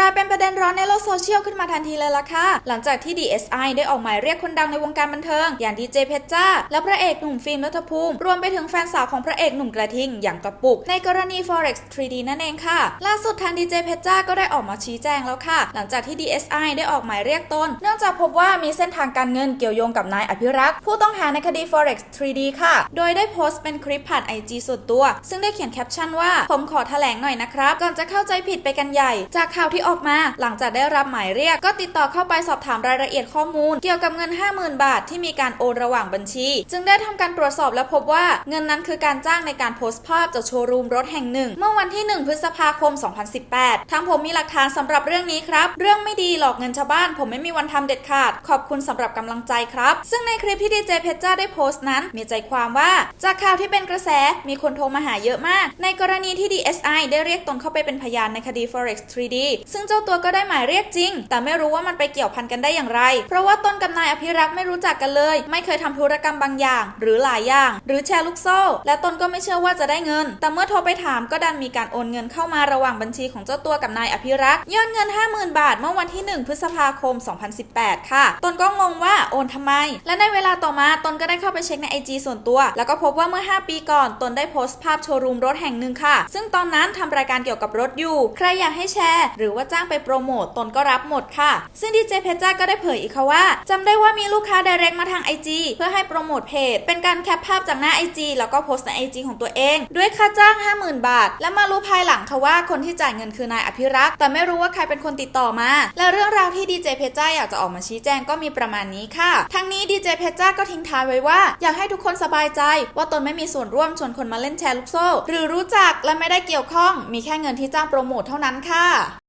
ลายเป็นประเด็นร้อนในโลกโซเชียลขึ้นมาทันทีเลยล่ะค่ะ หลังจากที่ DSI ได้ออกหมายเรียกคนดังในวงการบันเทิง อย่างดีเจเพชรจ้า และพระเอกหนุ่มฟิล์มรัฐภูมิ รวมไปถึงแฟนสาวของพระเอกหนุ่มกระทิง อย่างกระปุก ในกรณี Forex 3D นั่นเองค่ะ ล่าสุดทางดีเจเพชรจ้าก็ได้ออกมาชี้แจงแล้วค่ะ หลังจากที่ DSI ได้ออกหมายเรียกตน เนื่องจากพบว่ามีเส้นทางการเงินเกี่ยวโยงกับนายอภิรักษ์ผู้ต้องหาในคดี Forex 3D ค่ะ โดยได้โพสต์เป็นคลิปผ่าน IG ส่วนตัว ซึ่งได้เขียนแคปชั่นว่าผมขอแถลงหน่อยนะครับก่อนจะเข้าใจผิดไปกันใหญ่จากข่าวที่ออกมา หลังจากได้รับหมายเรียก ก็ติดต่อเข้าไปสอบถามรายละเอียดข้อมูล เกี่ยวกับเงิน 50,000 บาทที่มีการโอนระหว่างบัญชี จึงได้ทำการตรวจสอบและพบว่าเงินนั้นคือการจ้างในการโพสต์ภาพจากโชว์รูมรถแห่งหนึ่ง เมื่อวันที่ 1 พฤษภาคม 2018ทั้งผมมีหลักฐานสำหรับเรื่องนี้ครับ เรื่องไม่ดีหลอกเงินชาวบ้าน ผมไม่มีวันทำเด็ดขาด ขอบคุณสำหรับกำลังใจครับ ซึ่งในคลิปที่ดีเจเพชรจ้าได้โพสต์นั้น มีใจความว่าจากข่าวที่เป็นกระแสมีคนโทรมาหาเยอะมาก ในกรณีที่ DSI ได้เรียกตนเข้าไปเป็นพยานในคดี Forex 3D ซึ่งึ่งเจ้าตัวก็ได้หมายเรียกจริง แต่ไม่รู้ว่ามันไปเกี่ยวพันกันได้อย่างไร เพราะว่าตนกับนายอภิรักษ์ไม่รู้จักกันเลย ไม่เคยทำธุรกรรมบางอย่าง หรือหลายอย่าง หรือแชร์ลูกโซ่ และตนก็ไม่เชื่อว่าจะได้เงิน แต่เมื่อโทรไปถามก็ดันมีการโอนเงินเข้ามาระหว่างบัญชีของเจ้าตัวกับนายอภิรักษ์ยอดเงิน 50,000 บาทเมื่อวันที่ 1 พฤษภาคม 2018 ค่ะตนก็งงว่าโอนทำไม และในเวลาต่อมาตนก็ได้เข้าไปเช็คใน IG ส่วนตัว แล้วก็พบว่าเมื่อ 5 ปีก่อนตนได้โพสต์ภาพโชว์รูมรถแห่งหนึ่งค่ะ ซึ่งตอนนั้นทำรายการเกี่ยวกับรถอยู่ ใครอยากให้แชร์ หรือว่าจ้างไปโปรโมตตนก็รับหมดค่ะ ซึ่งดีเจเพชรจ้าก็ได้เผยอีกค่ะว่าจำได้ว่ามีลูกค้า direct มาทาง IG เพื่อให้โปรโมทเพจ เป็นการแคปภาพจากหน้า IG แล้วก็โพสต์ใน IG ของตัวเอง ด้วยค่าจ้าง 50,000 บาท และมารู้ภายหลังค่ะว่าคนที่จ่ายเงินคือนายอภิรักษ์แต่ไม่รู้ว่าใครเป็นคนติดต่อมา และเรื่องราวที่ดีเจเพชรจ้าอยากจะออกมาชี้แจงก็มีประมาณนี้ค่ะ ทั้งนี้ดีเจเพชรจ้าก็ทิ้งท้ายไว้ว่า อยากให้ทุกคนสบายใจ ว่าตนไม่มีส่วนร่วมชวนคนมาเล่นแชร์ลูกโซ่ หรือรู้จักและไม่ได้เกี่ยวข้อง มีแค่เงินที่จ้างโปรโมทเท่านั้นค่ะ